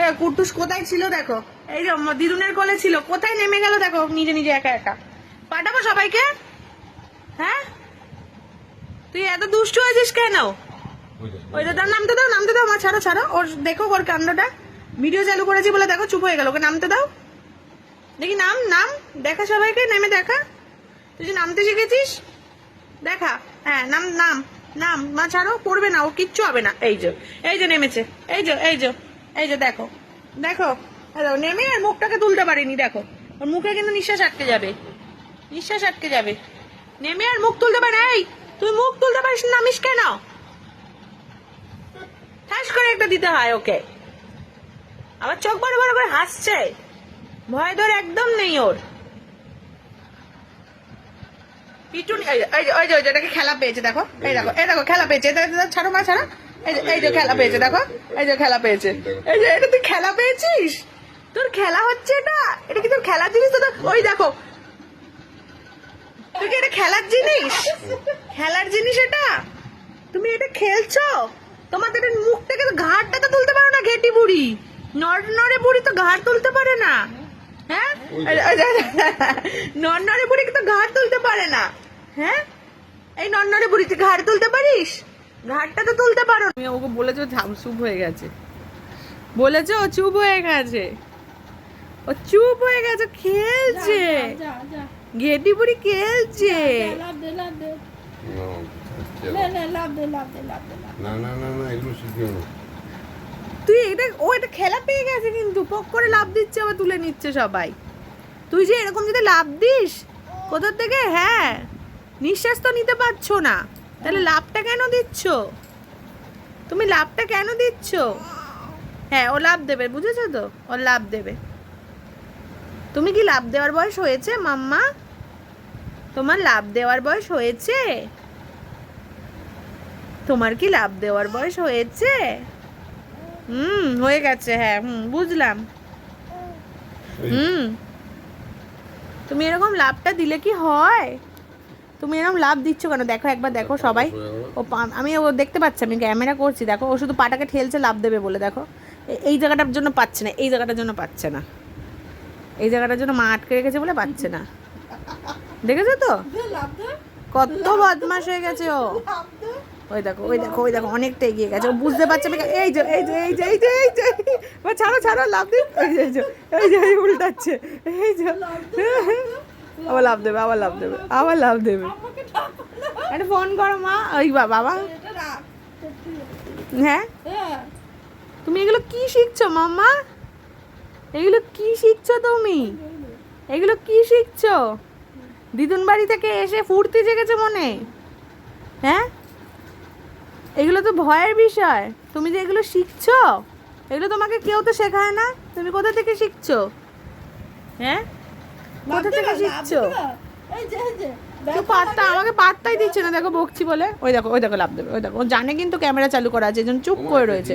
এ কুটুস কোথায় ছিল দেখো? এই যে দিদুনের কোলে ছিল। কোথায় নেমে গেল দেখো নিজে নিজে একা একা। পাঠাবো সবাইকে? হ্যাঁ? তুই এত দুষ্ট হয়েছিস কেন? ওই দাদা নামতে দাও নামতে দাও মা ছাড়ো ছাড়ো। ওর দেখো ওর কাণ্ডটা। ভিডিও চালু করেছি বলে দেখো চুপ হয়ে গেল। ওকে নামতে দাও। দেখি নাম নাম। দেখা সবাইকে নেমে দেখা। তুই যে নামতে শিখেছিস? দেখা। হ্যাঁ নাম নাম নাম। মা ছাড়ো পড়বে না ও কিচ্ছু হবে না। এই যে এই যে নেমেছে। এই যে এই যে। এই যে দেখো দেখো দেখো, নেমে আর মুখটাকে তুলতে পারিনি দেখো। ওর মুখে কিন্তু নিঃশ্বাস আটকে যাবে। নিঃশ্বাস আটকে যাবে। নেমে আর মুখ তুলতে পারে এই তুই মুখ তুলতে পারিস নামিস কেন? ঠাস করে একটা দিতে হয় ওকে। আবার চোখ বড় বড় করে হাসছে। ভয় ধর একদম নেই ওর। পিটুনি ওই যে ওই যে এটাকে খেলা পেয়েছে দেখো। এই দেখো এই দেখো খেলা পেয়েছে। ছাড়ো মা ছাড়ো। এই যে এই যে খেলা পেয়েছে দেখো। এই যে খেলা পেয়েছে। এই যে এটা তুই খেলা পেয়েছিস? তোর খেলা হচ্ছে এটা? এটা কি তোর খেলার জিনিস? তো ওই দেখো। তুই কি এটা খেলার জিনিস? খেলার জিনিস এটা? তুমি এটা খেলছো? তোমাদের মুখ থেকে তুলতে পারো না ঘেটি বুড়ি। নর নরে বুড়ি তো ঘাড় তুলতে পারে না। হ্যাঁ? নর নরে বুড়ি তো ঘাড় তুলতে পারে না। হ্যাঁ? এই নর নরে বুড়ি তুই ঘাড় তুলতে পারিস? ঘাড়টা তো তুলতে পারো। তুমি ওকে বলেছ ঝাম- চুপ হয়ে গেছে। বলেছ ও চুপ হয়ে গেছে। ও চুপ হয়ে গেছে খেলছে। যা যা ঘেটি বুড়ি খেলছে। লাভ দে লাভ দে না, লে লে লাভ দে লাভ দে লাভ দে লাভ না না না না এগুলো শিখিও না তুই এটা ও এটা খেলা পেয়ে গেছে কিন্তু পক করে লাভ দিচ্ছে আবার তুলে নিচ্ছে সবাই। তুই যে এরকম যদি লাভ দিস কোথার থেকে? হ্যাঁ নিঃশ্বাস তো নিতে পারছ না। তাহলে লাভটা কেন দিচ্ছ? তুমি লাভটা কেন দিচ্ছ? হ্যাঁ ও লাভ দেবে বুঝেছ তো? ও লাভ দেবে। তুমি কি লাভ দেওয়ার বয়স হয়েছে মাম্মা? তোমার লাভ দেওয়ার বয়স হয়েছে? তোমার কি লাভ দেওয়ার বয়স হয়েছে? হুম হয়ে গেছে হ্যাঁ হুম বুঝলাম। হুম। তুমি এরকম লাভটা দিলে কি হয়? তুমি এরকম লাভ দিচ্ছ কেন? দেখো একবার দেখো সবাই। ও আমি ও দেখতে পাচ্ছি আমি ক্যামেরা করছি দেখো ও শুধু পাটাকে ঠেলছে লাভ দেবে বলে দেখো। এই জায়গাটার জন্য পাচ্ছে না এই জায়গাটার জন্য পাচ্ছে না। এই জায়গাটার জন্য মা আটকে রেখেছে বলে পাচ্ছে না। দেখেছ তো? কত বদমাস হয়ে গেছে ও। ওই দেখো ওই দেখো ওই দেখো অনেকটা এগিয়ে গেছে। ও বুঝতে পারছে আমি এই যে এই যে এই যে এই যে এই যে ছাড়ো ছাড়ো লাভ দিন এই যে এই যে এই যে উল্টাচ্ছে। এই যে। আবার লাভ দেবে, আবার লাভ দেবে, আবার লাভ দেবে। একটা ফোন করো মা, ওই বাবা। হ্যাঁ? তুমি এগুলো কি শিখছো মাম্মা? এগুলো কি শিখছো তুমি? এগুলো কি শিখছো? দিদুন বাড়ি থেকে এসে ফুর্তি জেগেছে মনে। হ্যাঁ? এগুলো তো ভয়ের বিষয়। তুমি যে এগুলো শিখছো, এগুলো তোমাকে কেউ তো শেখায় না। তুমি কোথা থেকে শিখছো? হ্যাঁ? কোথা থেকে শিখছো এই যে এই যে কেউ পাত্তা আমাকে পাত্তাই দিচ্ছে না দেখো বকছি বলে। ওই দেখো ওই দেখো লাভ দেবে ওই দেখো। ও জানে কিন্তু ক্যামেরা চালু করা আছে এই জন্য চুপ করে রয়েছে।